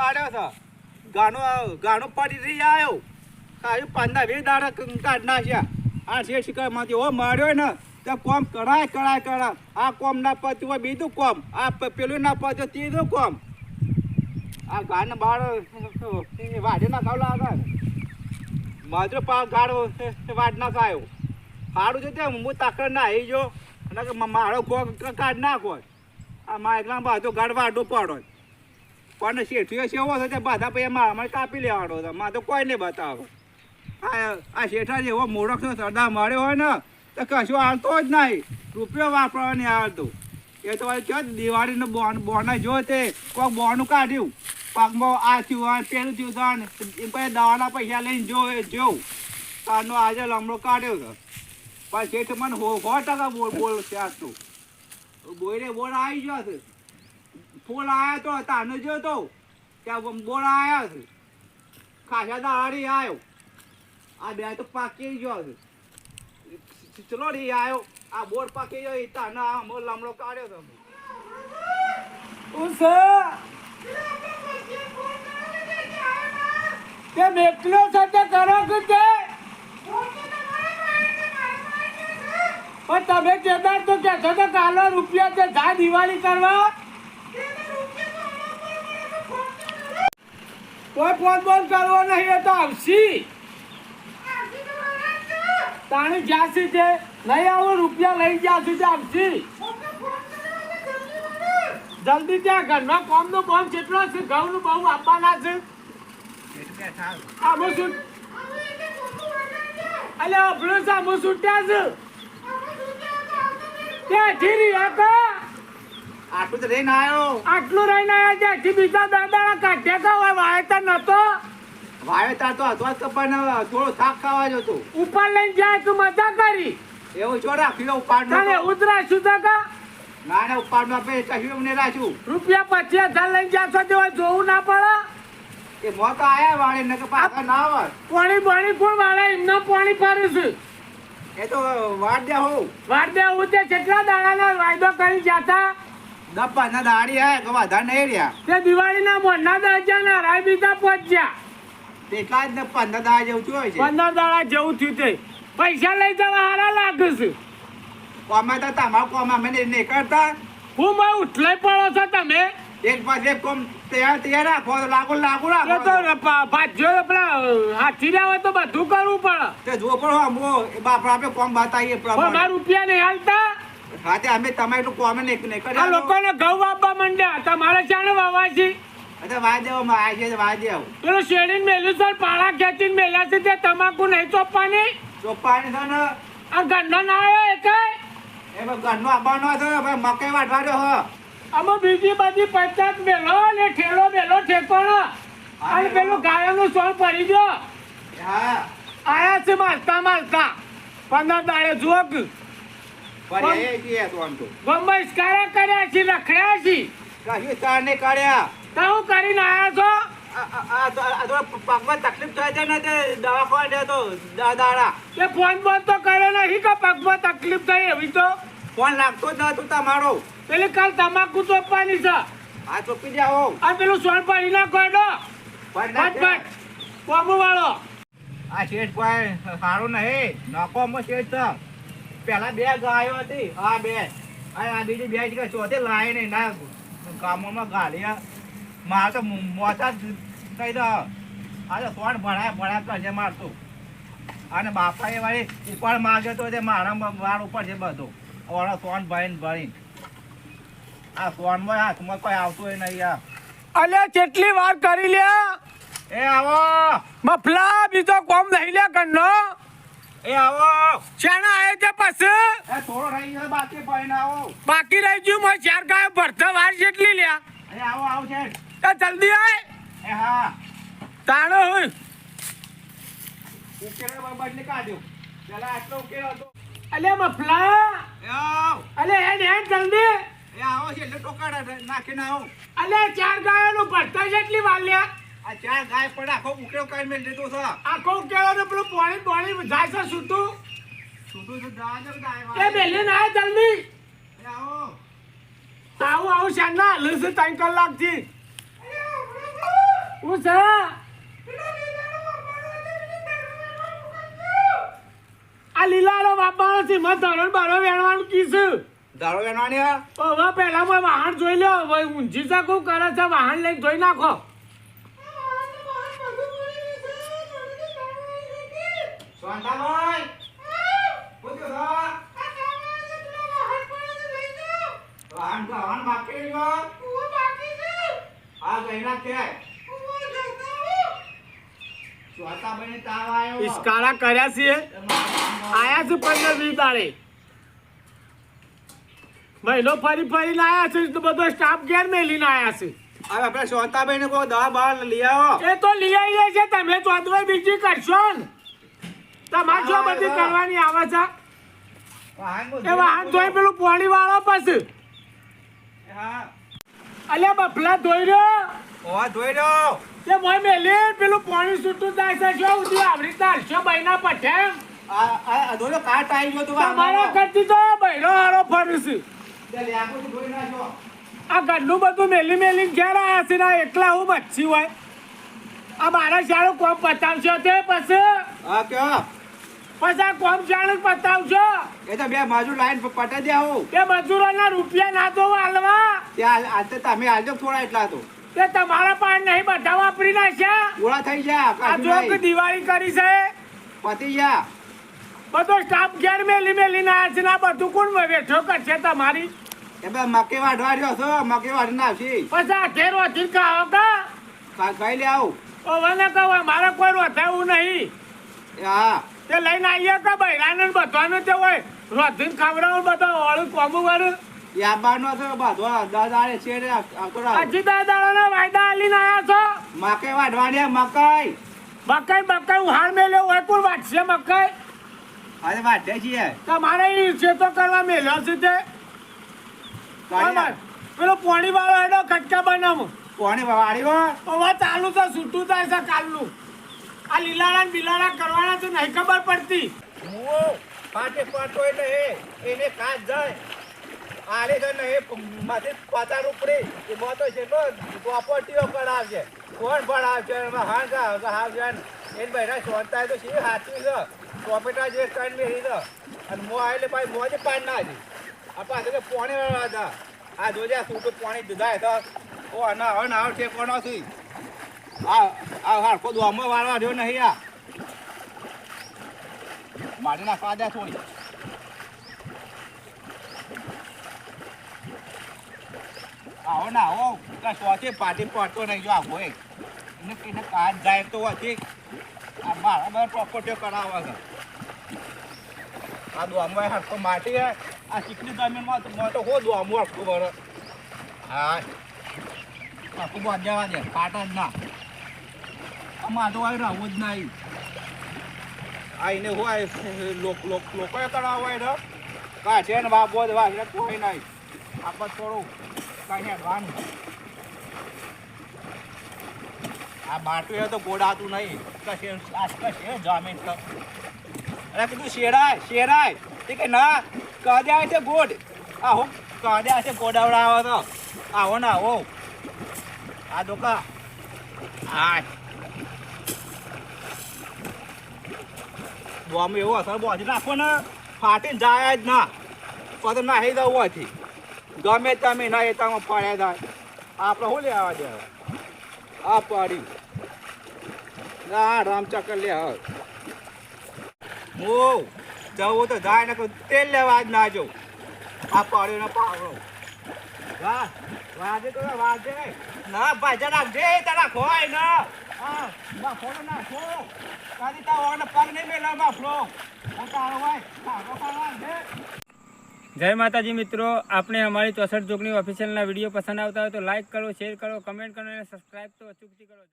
કાઢ્યો છે ગાનો ગાનો પડી રહી આવ્યો કાયું પંદર વીસ દાડા કાઢ નાખ્યા. આ શેઠ શિકારમાંથી ઓ માર્યો ને, તો કોમ કરાય કરાય કરાય આ કોમ ના પત્યું હોય બીજું કોમ. આ પેલું ના પત્યું ત્રીજું કોમ. આ ગાને બાળ વાઢે ના ખાવ લાગે માત્ર પા ગાળ વાઢ ના ખાયો સારું છે તે, હું તાકડ ના આવી જો અને મારો કોમ કાઢ નાખો. આ મારા એકલા બાજુ ગાઢ વાઢો પડો પણ શેઠિયો સેવો છે તે બધા પછી મારા મને કાપી લેવાનો હતો મારે તો કોઈ નહીં બતાવો. આ આ શેઠા જેવો મોડકનો સરદાર મળ્યો હોય ને, તો કશું આવતો જ નહીં. રૂપિયો વાપરવા નહીં આવતો એ તો ક્યાં દિવાળીનો બોન, બોને જો તે કોઈક બોનું કાઢ્યું. પગમાં આ થયું, આ પેલું થયું આને. એ પછી દવાના પૈસા લઈને જો જોઉં. તારનો આજે લમડો કાઢ્યો હતો પણ શેઠ મને સો ટકા બોલ બોલ છે આટલું બોલે બોલ, આવી ગયો છે. ફૂલ આવ્યો તો તાનો જો તો? ત્યાં બોલ આવ્યા છે. ખાસા દાડી આવ્યો આ બે તો પાકી ગયો છે. ચલો આ બોર પાકી ગયો તાના લમડો કાઢ્યો તમે હું છે તે સાથે કરો કે પણ તમે કેદાર તો કે છો તો કાલો રૂપિયા છે જા દિવાળી કરવા? કોઈ ફોન બોન કરવો નહીં એ તો આવશી. તાણી જ્યાંથી છે નહીં આવું રૂપિયા લઈ જ્યાંથી તે આવશી જલ્દી ત્યાં ઘરમાં કોમ નો બોમ કેટલો છે ઘઉં નું બહુ આપવાના છે. આમો શું? અલે અભળો છે. સુટ્યા છે ત્યાં ઠીરી કા આટલું જ રહીને આવ્યો આટલું રહીને આયા ત્યાંથી બીજા દાદા કાઢ્યા તો હોય વાયતા નતો. વાવેતર તો હતો જ પણ થોડો થાક ખાવા જતો ઉપર લઈને જાય તું મજા કરી. એવું છો રાખ્યું ઉપાડ ને ઉતરા સુધા કા? ના ના ઉપાડ નો આપે કશું એમને રાખ્યું. રૂપિયા પચીસ હજાર લઈને જાશો તો જોવું ના પડે. એ મો તો આયા વાળે ને પાછા ના આવે. પાણી પાણી પણ વાળે? એમને પાણી ફરું છે. એ તો વાડ દે હું. વારદે હું તે કેટલા દાડાનો વાયદો કરી જાતા? દપ્પા ના દાડી હે ગવા વધારે નહીં રહ્યા. તે દિવાળીના મોઢના દસ હજાર ના રાય બીજા પહોંચ્યા. એટલા જ ને પંદર દાડા જેવું થયું છે. પંદર દાડા જેવું થયું તે. પૈસા લઈ જવા હારા લાગે છે કોમાં તો તમારું કોમ અમે નહીં કરતા. હું મેં ઉઠલાઈ પડો છો તમે? એક પાસે કોમ તૈયાર તૈયાર રાખો લાગુ લાગુ એ તો રાખો ભાજ્યો પેલા હાથી લાવે તો બધું કરવું પડે. તે જો પણ બાપરા આપણે કોમ બતાવીએ મારા રૂપિયા નહીં હાલતા? હાથે અમે તમારે એટલું કોમે નહીં નહીં કર્યા લોકોને ઘઉં આપવા માંડ્યા. તમારે ચાણે વાવાશી અચ્છા વાય દેવો માં આ છે વાય દેવો પેલું શેરીને મેલ્યું છે પાળા ખેંચીને મેલ્યા છે તે તમાકુ નહીં ચોપવાની? ચોપ્પાની છે ને. આ ગંડો ના આવ્યો એકાય? એ ભાઈ ઘરનો છે ભાઈ મકાઈ વાટવાનો હ. આમાં બીજી બધી પંચાયત મેલો ને ઠેલો મેલો ઠેકોણો અને પેલું ગાયોનું સોળ પડી ગયો. હા. આયા છે મારતા મારતા પંદર દાડે જુઓ પણ એ તો તો. ઇસ્કારા કર્યા છે રખડ્યા છે. કશું તાર નહીં કર્યા તો હું કરીને આયા છો? તો- તો પગમાં તકલીફ થાય છે ને તે દવાખાને તો દા દાડા. તે ફોન બોન તો કર્યો નહીં કે પગમાં તકલીફ થઈ એવી તો? ફોન લાગતો જ નતું તમારો. પેલી કાલ તમાકુ ચોપવાની છે. આ ચોપી જાઓ. આ પેલું સોળ પડી ના કોડો પણ ફટ ફટ વાળો આ શેઠ કોઈ સારું નહીં. નકોમાં શેઠ છે. પેલા બે ગાયો હતી. આ બે. આ બીજી બે છે ચોથી લાય નહીં. ના ગામોમાં ગાડી મારે તો મોટા કહી દો આ તો કોણ ભણાય? ભણાય કરશે મારતું અને બાપા એ વાળી ઉપર માગ્યો તો તે મારા વાળ ઉપર છે બધું. ઓળો સોન ભરીને ભરીને આ સોનમાં હાથમાં કોઈ આવતું નહીં આ. અલે કેટલી વાર કરી લ્યા? એ આવો. મફલા બીજો કોમ નહીં લે કન્નો એ આવો. શાણા આવે છે પછી? થોડો રહી ગયો બાકી ભરીને આવો. બાકી રહી ગયું મેં ચાર ગાયો ભરતા વાર જેટલી લ્યા. એ આવો આવો છે એ જલ્દી આય. એ હા. તાણો હોય ઉકેલો બદલી કાઢ્યો. પેલા આટલો ઉકેલો હતો. અલ્યા મફલા. એ આવ. અલે હેડ હેડ જલ્દી. એ આવો છે એટલે ટોકાડા નાખીને આવો. અલે ચાર ગાયોનું ભરતા જેટલી વાર લ્યા. આ ચાર ગાય પણ આખો ઉકેલો કરી મેં લીધો છે. આખો કેળો ને પેલું પાણી પાણી જાય છે છૂટું. છૂટું ગાય એ વાળી. ના જલ્દી. આવો. આવું આવું શાના છે ત્રણ કલાકથી. હું છે આ લીલાનો વાપવાનો છે મત ધરણ બારો વેણવાનું કીધું દારૂ વેણવાની હવે પહેલા મેં વાહન જોઈ લો હવે ઊંઝી શકું કરે છે? વાહન લઈને જોઈ નાખો શાંતાભાઈ શું થયું છે? વાહન વાહન બાકી રહ્યો? આ ગઈ ના કે શાંતાભાઈને તાવ આવ્યો ઇસ્કારા કર્યા છીએ. આયા છે પંદર વીસ તારે મહિનો ફરી ફરીને આયા છે તો બધો સ્ટાફ ઘેર મેલીને આયા છે. હવે આપણે ને કોઈ દવા બહાર લઈ આવો. એ તો લઈ આવી જાય છે તમે ચોદવાય બીજી કરશો ને. તમારે જો બધી કરવાની આવે છે. એ વાહન ધોઈ પેલું પોણી વાળો પછી અલ્યા બફલા ધોઈ રહ્યો ઓવા ધોઈ રહ્યો તે મોય મેલી પેલું પાણી છૂટું થાય છે. જો ઉધી આવી રીતના બૈના પઠે આ આ ધોઈ કાટ આવી ગયો તું તમારા કરતી તો બૈરો હારો આ ઘરનું બધું મેલી મેલી ઘેર આયા છે ના એકલા હું મચ્છી હોય. આ મારા શાળો કોમ પતાવશો તે પછી. હા કયો? પછી કોમ શાળો પતાવશો એ તો બે મજૂર લાઈન પટા દે આવું. બે મજૂરોના રૂપિયા ના તો હાલવા. ત્યાં આ તો તમે હાલજો થોડા એટલા તો. તે તમારા પાન નહીં બધા વાપરી નાખ્યા. ઓળા થઈ જા આ જો દિવાળી કરી છે. પતી ગયા. બધો સ્ટાફ ઘેર મેલી મેલી ના છે ના બધું કોણ બેઠો કરશે તમારી? એ બે મકે વાઢવા રહ્યો છો મકે વાઢ ના છે પછી આ ઘેર વધી ખાઓ કા? ખાઈ લે આવું. વને કહો મારે કોઈ રોધાવું નહીં. હા. તે લઈને આવીએ કે બૈરાને ને બધાને તે હોય. રોધીને ખવડાવું બધા ઓળું કોમું વાળું. એ આબાનો તો બધો દાદાએ છે રે રાવ હજી દાદાના વાયદા આલીને આયા છો. મકે વાઢવાની મકાઈ. મકાઈ મકાઈ ઉહાડ મેલ્યો હોય કોણ વાટશે મકાઈ? અરે વાઢે છીએ. તમારે તો કરવા મેલ્યો છે તે. પેલો પોણી વાળો એનો બનાવું બનાવો. કોની વાળી હો ચાલુ તો છૂટું થાય છે કાલનું. આ લીલાડા ને કરવાના તો નહીં ખબર પડતી. મુઓ પાટે પાટો એટલે એ, એને કાચ જાય. આલે છે ને એ માથે પાતા ઉપરે એ મોતો છે તો પ્રોપર્ટીઓ કરાવશે કોણ ભણાવશે એમાં હા જા હા જાન એને બહેરા શોધતા તો શી હાચી છે. પ્રોપર્ટા જે કઈ મેરી છે અને મો આવેલે ભાઈ મોજે પાડ ના હતી આ પાસે તો પોણે વાળા હતા. આ જોજે આ સૂટું પોણી દીધા હતા. ઓ ના હવે ના છે કોનો થી આ આ હાડકો દોમો વાળવા રહ્યો નહીં આ. મારી નાખવા થોડી આવો ને આવો. કે સોથી પાટી પડતો નહીં જો આવો એને કઈને કાચ તો હતી આ મારા બધા પ્રોપર્ટીઓ કરાવવા છે. આ દોમમાં હરખો માટી આ ચીકની જમીનમાં તો મોટો હો દોમું હરખું બરો હા. આખું જવા દે કાટ ના. આમાં તો આવી રહું જ નહીં આઈને હોય, લોક કરાવ હોય ને છે ને બાપો જ વાગે કોઈ નહીં આપણે થોડું કાંઈ હેડવાનું. આ બાટુએ તો ગોડાતું નહીં. કશે કશે, જામીન તો. અરે કીધું શેરાય શેરાય. તે કે ના કદ્યા છે ગોડ આ આહો કદ્યા છે ગોડાવડાવો તો. આવો ને આવો. આ દોકા. હા બોમ્બ એવો અસર બોજી નાખો ફાટીને જાય જ ના. પછી નાહી દઉં હોયથી ગમે તમે ના તમે પડ્યા જાય. આપણે શું લેવા દે આ પડી. ના રામચક્કર લે હવે. જવું તો જાય ને તેલ લેવા જ ના જો આ પડ્યો ને પાડો. વાહ, વાજે તો ના, ભાજા નાખજે તારા ખોય ના. નાખો જય માતાજી મિત્રો આપણે અમારી ચોસઠ જોગની ઓફિશિયલના વીડિયો પસંદ આવતા હોય તો લાઇક કરો શેર કરો કમેન્ટ કરો અને સબસ્ક્રાઈબ તો અચૂકથી કરો.